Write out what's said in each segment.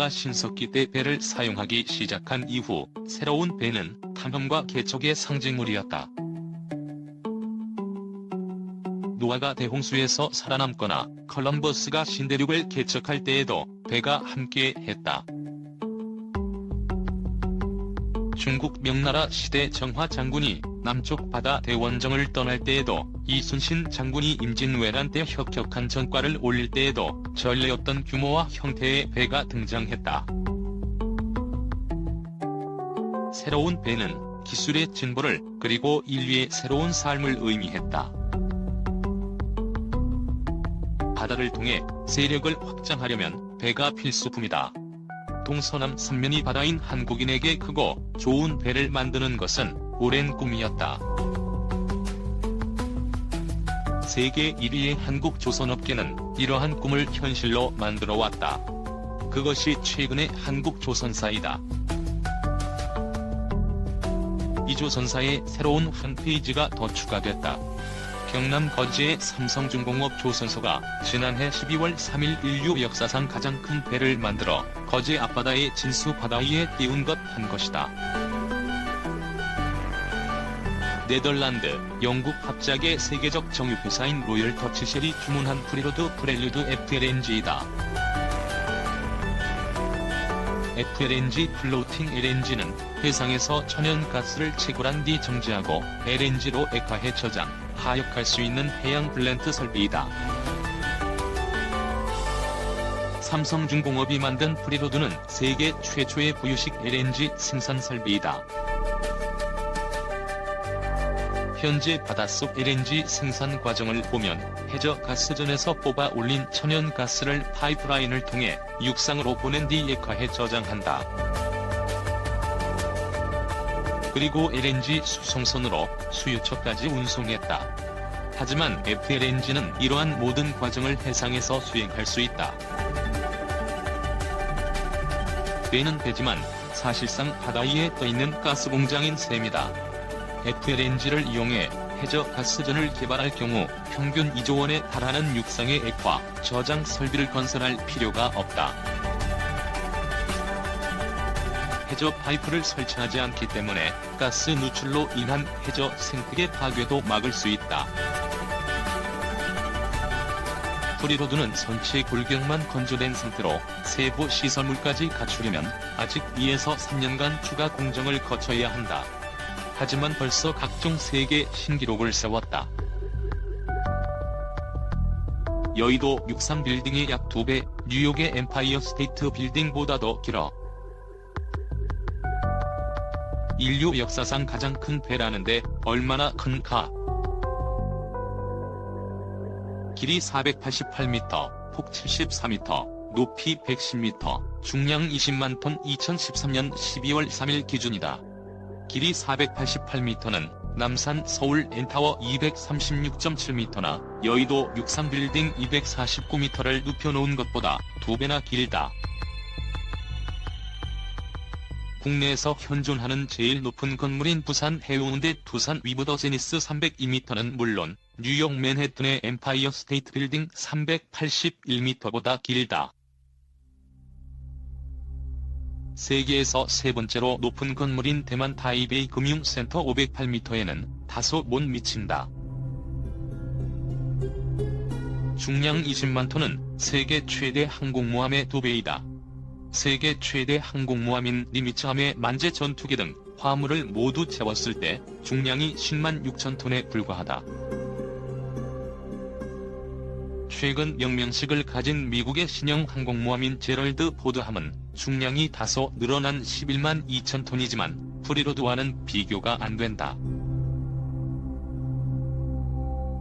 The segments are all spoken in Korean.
정부가 신석기 때 배를 사용하기 시작한 이후 새로운 배는 탐험과 개척의 상징물이었다. 노아가 대홍수에서 살아남거나 컬럼버스가 신대륙을 개척할 때에도 배가 함께 했다. 중국 명나라 시대 정화 장군이 남쪽 바다 대원정을 떠날 때에도 이순신 장군이 임진왜란 때 혁혁한 전과를 올릴 때에도 전례였던 규모와 형태의 배가 등장했다. 새로운 배는 기술의 진보를 그리고 인류의 새로운 삶을 의미했다. 바다를 통해 세력을 확장하려면 배가 필수품이다. 동서남 삼면이 바다인 한국인에게 크고 좋은 배를 만드는 것은 오랜 꿈이었다. 세계 1위의 한국 조선업계는 이러한 꿈을 현실로 만들어 왔다. 그것이 최근의 한국 조선사이다. 이 조선사에 새로운 한 페이지가 더 추가됐다. 경남 거제의 삼성중공업 조선소가 지난해 12월 3일 인류 역사상 가장 큰 배를 만들어 거제 앞바다의 진수 바다 위에 띄운 것 한 것이다. 네덜란드, 영국 합작의 세계적 정유회사인 로열 터치쉘이 주문한 프리로드 프렐류드 FLNG이다. FLNG 플로팅 LNG는 해상에서 천연가스를 채굴한 뒤 정지하고 LNG로 액화해 저장, 하역할 수 있는 해양 블렌트 설비이다. 삼성중공업이 만든 프리로드는 세계 최초의 부유식 LNG 생산 설비이다. 현재 바닷속 LNG 생산 과정을 보면 해저 가스전에서 뽑아 올린 천연 가스를 파이프라인을 통해 육상으로 보낸 뒤 액화해 저장한다. 그리고 LNG 수송선으로 수유처까지 운송했다. 하지만 FLNG는 이러한 모든 과정을 해상에서 수행할 수 있다. 배는 배지만 사실상 바다 위에 떠있는 가스공장인 셈이다. FLNG를 이용해 해저 가스전을 개발할 경우 평균 2조 원에 달하는 육상의 액화, 저장 설비를 건설할 필요가 없다. 해저 파이프를 설치하지 않기 때문에 가스 누출로 인한 해저 생태계 파괴도 막을 수 있다. 프리로드는 선체 골격만 건조된 상태로 세부 시설물까지 갖추려면 아직 2에서 3년간 추가 공정을 거쳐야 한다. 하지만 벌써 각종 세계 신기록을 세웠다. 여의도 63빌딩의 약 2배, 뉴욕의 엠파이어 스테이트 빌딩보다도 길어. 인류 역사상 가장 큰 배라는데 얼마나 큰가? 길이 488m, 폭 74m, 높이 110m, 중량 20만 톤 2013년 12월 3일 기준이다. 길이 488m는 남산 서울 엔타워 236.7m나 여의도 63빌딩 249m를 눕혀놓은 것보다 두 배나 길다. 국내에서 현존하는 제일 높은 건물인 부산 해운대 두산 위브더 제니스 302m는 물론 뉴욕 맨해튼의 엠파이어 스테이트 빌딩 381m보다 길다. 세계에서 세 번째로 높은 건물인 대만 타이베이 금융센터 508m에는 다소 못 미친다. 중량 20만 톤은 세계 최대 항공모함의 두 배이다. 세계 최대 항공모함인 니미츠함의 만재 전투기 등 화물을 모두 채웠을 때 중량이 10만 6천 톤에 불과하다. 최근 명명식을 가진 미국의 신형 항공모함인 제럴드 포드함은 중량이 다소 늘어난 11만 2천 톤이지만 프리로드와는 비교가 안 된다.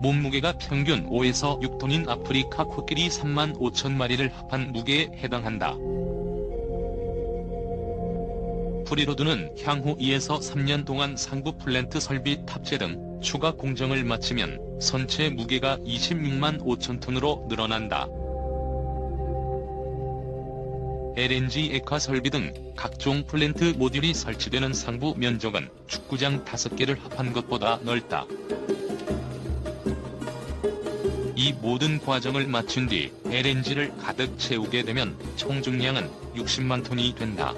몸무게가 평균 5에서 6톤인 아프리카 코끼리 3만 5천 마리를 합한 무게에 해당한다. 프리로드는 향후 2에서 3년 동안 상부 플랜트 설비 탑재 등 추가 공정을 마치면 선체 무게가 26만 5천 톤으로 늘어난다. LNG 액화 설비 등 각종 플랜트 모듈이 설치되는 상부 면적은 축구장 5개를 합한 것보다 넓다. 이 모든 과정을 마친 뒤 LNG를 가득 채우게 되면 총 중량은 60만 톤이 된다.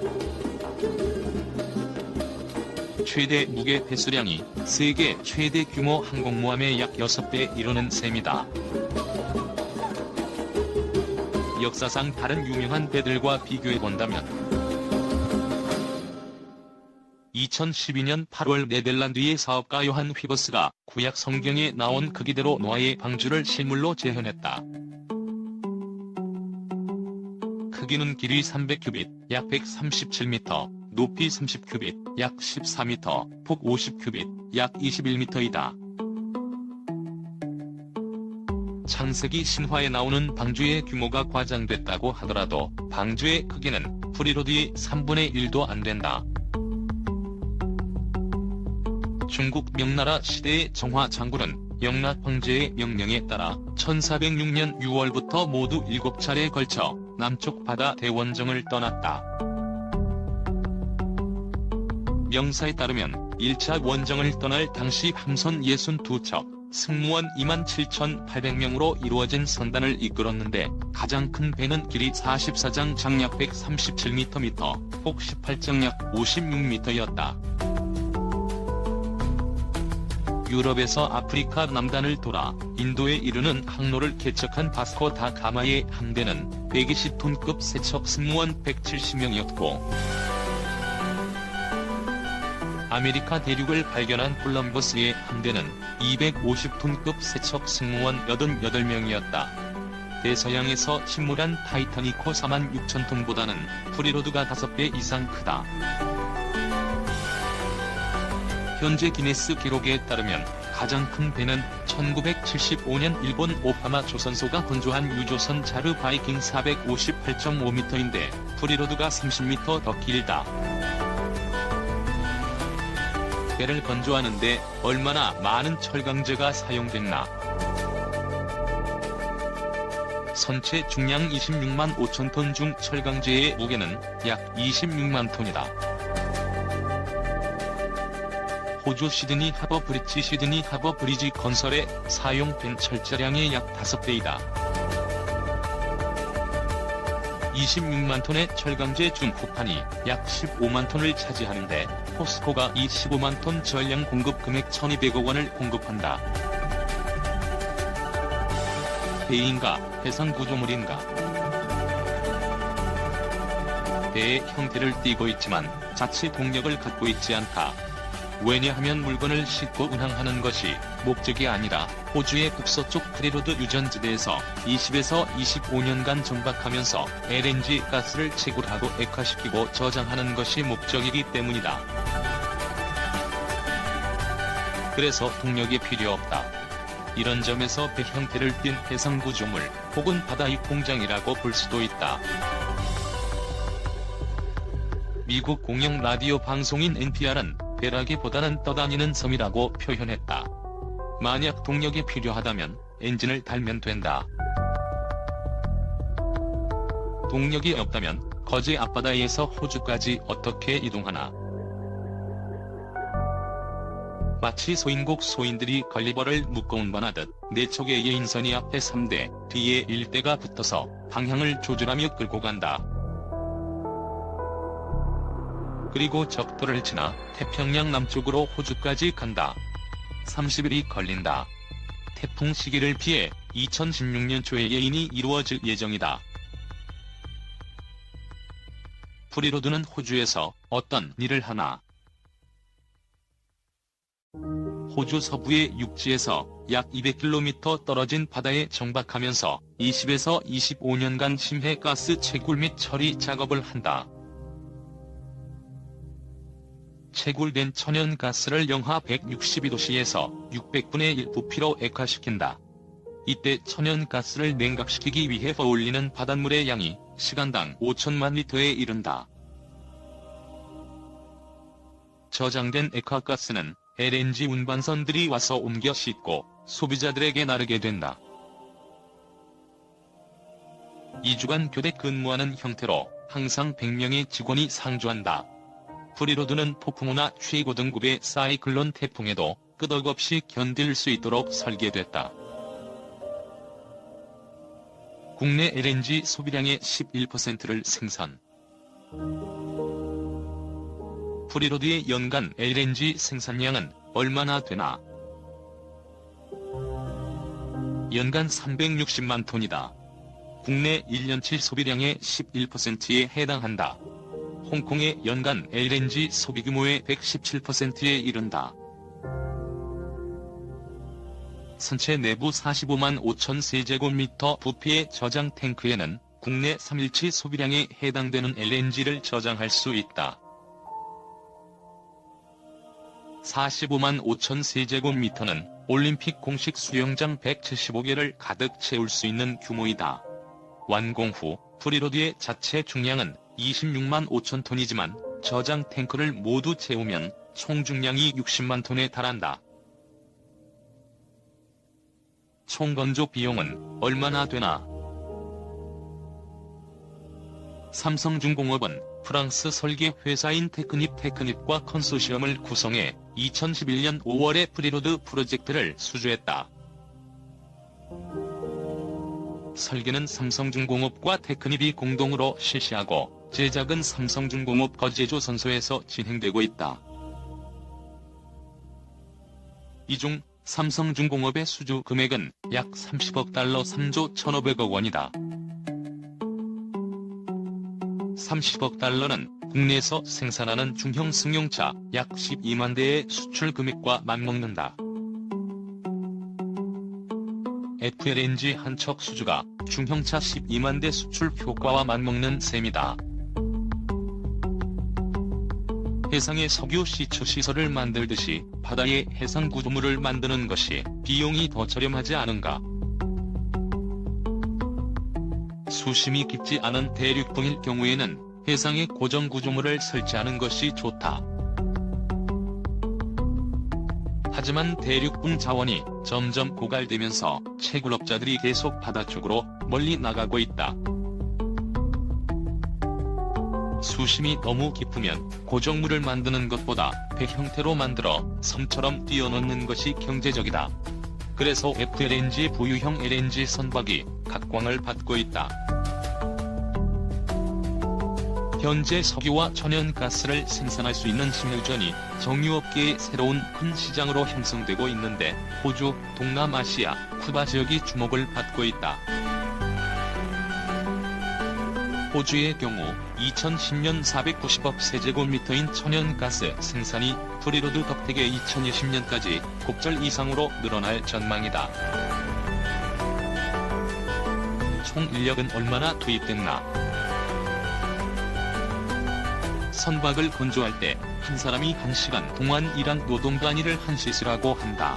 최대 무게 배수량이 세계 최대 규모 항공모함의 약 6배 이르는 셈이다. 역사상 다른 유명한 배들과 비교해 본다면 2012년 8월 네덜란드의 사업가 요한 휘버스가 구약 성경에 나온 크기대로 노아의 방주를 실물로 재현했다. 크기는 길이 300큐빗, 약 137m, 높이 30큐빗, 약 14m, 폭 50큐빗, 약 21m이다. 창세기 신화에 나오는 방주의 규모가 과장됐다고 하더라도 방주의 크기는 프리로드의 3분의 1도 안 된다. 중국 명나라 시대의 정화 장군은 영락 황제의 명령에 따라 1406년 6월부터 모두 7차례에 걸쳐 남쪽 바다 대원정을 떠났다. 명사에 따르면 1차 원정을 떠날 당시 함선 62척, 승무원 27,800명으로 이루어진 선단을 이끌었는데 가장 큰 배는 길이 44장 장약 137m, 폭 18장약 56m였다. 유럽에서 아프리카 남단을 돌아 인도에 이르는 항로를 개척한 바스코 다 가마의 함대는 120톤급 세척 승무원 170명이었고 아메리카 대륙을 발견한 콜럼버스의 함대는 250톤급 세척 승무원 88명이었다. 대서양에서 침몰한 타이타니코 4만 6천 톤보다는 프리로드가 5배 이상 크다. 현재 기네스 기록에 따르면 가장 큰 배는 1975년 일본 오파마 조선소가 건조한 유조선 자르 바이킹 458.5m인데 프리로드가 30m 더 길다. 배를 건조하는데 얼마나 많은 철강제가 사용됐나. 선체 중량 26만 5천 톤 중 철강제의 무게는 약 26만 톤이다. 호주 시드니 하버 브릿지 시드니 하버 브리지 건설에 사용된 철자량의 약 5배이다. 26만 톤의 철강제 중 쿠판이 약 15만 톤을 차지하는데 포스코가 이 15만 톤 전량 공급 금액 1200억 원을 공급한다. 배인가 해상 구조물인가 배의 형태를 띠고 있지만 자체 동력을 갖고 있지 않다. 왜냐하면 물건을 싣고 운항하는 것이 목적이 아니라 호주의 북서쪽 프리로드 유전지대에서 20에서 25년간 정박하면서 LNG 가스를 채굴하고 액화시키고 저장하는 것이 목적이기 때문이다. 그래서 동력이 필요 없다. 이런 점에서 배 형태를 띤 해상 구조물 혹은 바다의 공장이라고 볼 수도 있다. 미국 공영 라디오 방송인 NPR은 배라기보다는 떠다니는 섬이라고 표현했다. 만약 동력이 필요하다면 엔진을 달면 된다. 동력이 없다면 거제 앞바다에서 호주까지 어떻게 이동하나? 마치 소인국 소인들이 걸리버를 묶어운반하듯 네 척의 예인선이 앞에 3대, 뒤에 1대가 붙어서 방향을 조절하며 끌고 간다. 그리고 적도를 지나 태평양 남쪽으로 호주까지 간다. 30일이 걸린다. 태풍 시기를 피해 2016년 초에 예인이 이루어질 예정이다. 프리로드는 호주에서 어떤 일을 하나? 호주 서부의 육지에서 약 200km 떨어진 바다에 정박하면서 20에서 25년간 심해 가스 채굴 및 처리 작업을 한다. 채굴된 천연가스를 영하 162도씨에서 600분의 1 부피로 액화시킨다. 이때 천연가스를 냉각시키기 위해 어울리는 바닷물의 양이 시간당 5천만 리터에 이른다. 저장된 액화가스는 LNG 운반선들이 와서 옮겨 싣고 소비자들에게 나르게 된다. 2주간 교대 근무하는 형태로 항상 100명의 직원이 상주한다. 프리로드는 폭풍우나 최고 등급의 사이클론 태풍에도 끄덕없이 견딜 수 있도록 설계됐다. 국내 LNG 소비량의 11%를 생산. 프리로드의 연간 LNG 생산량은 얼마나 되나? 연간 360만 톤이다. 국내 1년치 소비량의 11%에 해당한다. 홍콩의 연간 LNG 소비 규모의 117%에 이른다. 선체 내부 45만 5천 세제곱미터 부피의 저장 탱크에는 국내 3일치 소비량에 해당되는 LNG를 저장할 수 있다. 45만 5천 세제곱미터는 올림픽 공식 수영장 175개를 가득 채울 수 있는 규모이다. 완공 후 프리로드의 자체 중량은 26만 5천 톤이지만 저장 탱크를 모두 채우면 총 중량이 60만 톤에 달한다. 총 건조 비용은 얼마나 되나? 삼성중공업은 프랑스 설계 회사인 테크닙 테크닙과 컨소시엄을 구성해 2011년 5월에 프리로드 프로젝트를 수주했다. 설계는 삼성중공업과 테크닙이 공동으로 실시하고 제작은 삼성중공업 거제조 선소에서 진행되고 있다. 이 중 삼성중공업의 수주 금액은 약 30억 달러 3조 1,500억 원이다. 30억 달러는 국내에서 생산하는 중형 승용차 약 12만 대의 수출 금액과 맞먹는다. FLNG 한척 수주가 중형차 12만 대 수출 효과와 맞먹는 셈이다. 해상에 석유 시추 시설을 만들듯이 바다에 해상 구조물을 만드는 것이 비용이 더 저렴하지 않은가? 수심이 깊지 않은 대륙붕일 경우에는 해상에 고정 구조물을 설치하는 것이 좋다. 하지만 대륙붕 자원이 점점 고갈되면서 채굴업자들이 계속 바다 쪽으로 멀리 나가고 있다. 수심이 너무 깊으면 고정물을 만드는 것보다 배 형태로 만들어 섬처럼 띄워놓는 것이 경제적이다. 그래서 FLNG 부유형 LNG 선박이 각광을 받고 있다. 현재 석유와 천연가스를 생산할 수 있는 신유전이 정유업계의 새로운 큰 시장으로 형성되고 있는데 호주, 동남아시아, 쿠바 지역이 주목을 받고 있다. 호주의 경우 2010년 490억 세제곱미터인 천연가스 생산이 프리로드 덕택에 2020년까지 곡절 이상으로 늘어날 전망이다. 총 인력은 얼마나 투입됐나? 선박을 건조할 때 한 사람이 1시간 동안 일한 노동 단위를 한 시수라고 한다.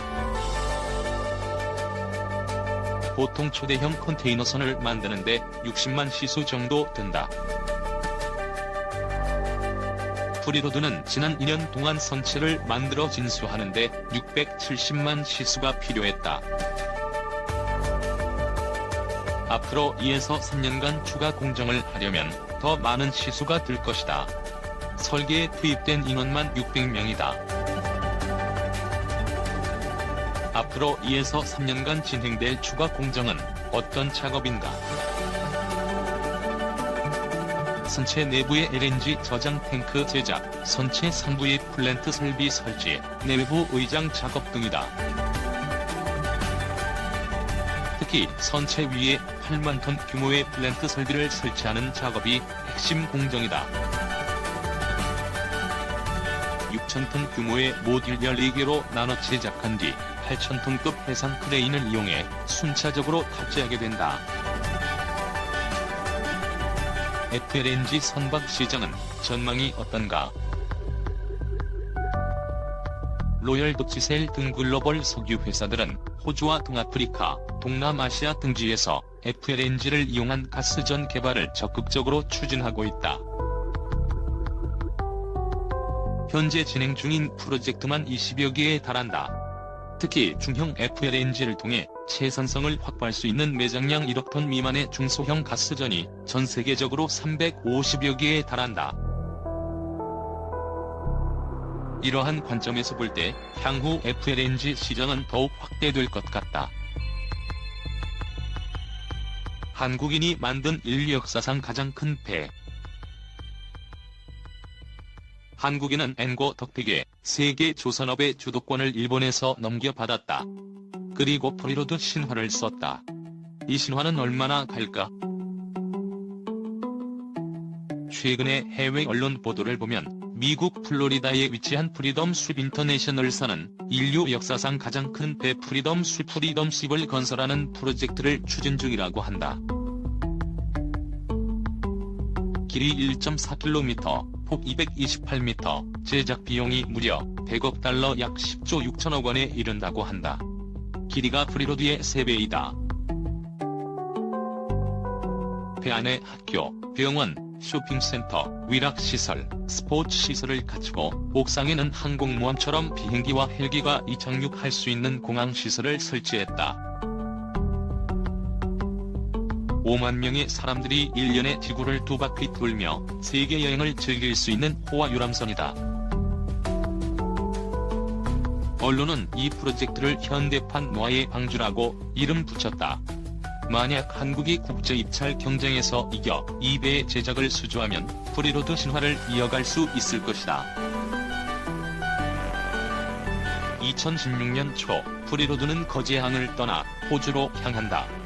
보통 초대형 컨테이너선을 만드는데 60만 시수 정도 든다. 프리로드는 지난 2년 동안 선체를 만들어 진수하는데 670만 시수가 필요했다. 앞으로 2에서 3년간 추가 공정을 하려면 더 많은 시수가 들 것이다. 설계에 투입된 인원만 600명이다. 앞으로 2에서 3년간 진행될 추가 공정은 어떤 작업인가? 선체 내부의 LNG 저장 탱크 제작, 선체 상부의 플랜트 설비 설치, 내부 의장 작업 등이다. 특히 선체 위에 8만 톤 규모의 플랜트 설비를 설치하는 작업이 핵심 공정이다. 6,000톤 규모의 모듈 14개로 나눠 제작한 뒤 8,000톤급 해상 크레인을 이용해 순차적으로 탑재하게 된다. FLNG 선박 시장은 전망이 어떤가? 로열 도치셀 등 글로벌 석유 회사들은 호주와 동아프리카, 동남아시아 등지에서 FLNG를 이용한 가스전 개발을 적극적으로 추진하고 있다. 현재 진행 중인 프로젝트만 20여 개에 달한다. 특히 중형 FLNG를 통해 채선성을 확보할 수 있는 매장량 1억 톤 미만의 중소형 가스전이 전 세계적으로 350여 개에 달한다. 이러한 관점에서 볼 때 향후 FLNG 시장은 더욱 확대될 것 같다. 한국인이 만든 인류 역사상 가장 큰 배. 한국인은 엔고 덕택에 세계 조선업의 주도권을 일본에서 넘겨받았다. 그리고 프리로드 신화를 썼다. 이 신화는 얼마나 갈까? 최근의 해외 언론 보도를 보면 미국 플로리다에 위치한 프리덤 숲 인터내셔널사는 인류 역사상 가장 큰배 프리덤 숲 프리덤 숲을 건설하는 프로젝트를 추진 중이라고 한다. 길이 1.4km, 폭 228m, 제작 비용이 무려 100억 달러 약 10조 6천억 원에 이른다고 한다. 길이가 프리로드의 3배이다. 배 안에 학교, 병원, 쇼핑센터, 위락시설, 스포츠시설을 갖추고 옥상에는 항공모함처럼 비행기와 헬기가 이착륙할 수 있는 공항시설을 설치했다. 5만 명의 사람들이 1년에 지구를 두 바퀴 돌며 세계 여행을 즐길 수 있는 호화 유람선이다. 언론은 이 프로젝트를 현대판 노아의 방주라고 이름 붙였다. 만약 한국이 국제 입찰 경쟁에서 이겨 이 배의 제작을 수주하면 프리로드 신화를 이어갈 수 있을 것이다. 2016년 초 프리로드는 거제항을 떠나 호주로 향한다.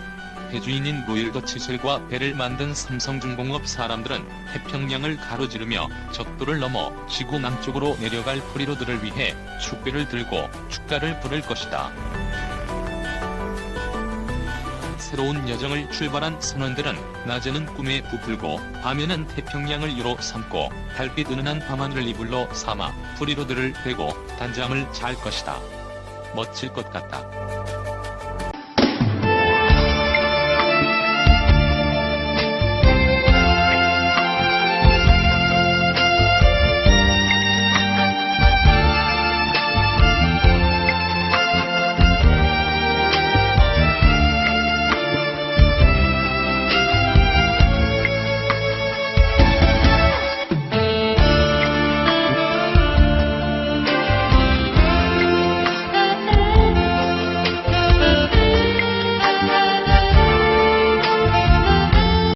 배주인인 로일더 치셀과 배를 만든 삼성중공업 사람들은 태평양을 가로지르며 적도를 넘어 지구 남쪽으로 내려갈 프리로드를 위해 축배를 들고 축가를 부를 것이다. 새로운 여정을 출발한 선원들은 낮에는 꿈에 부풀고 밤에는 태평양을 유로 삼고 달빛 은은한 밤하늘을 이불로 삼아 프리로드를 베고 단잠을 잘 것이다. 멋질 것 같다.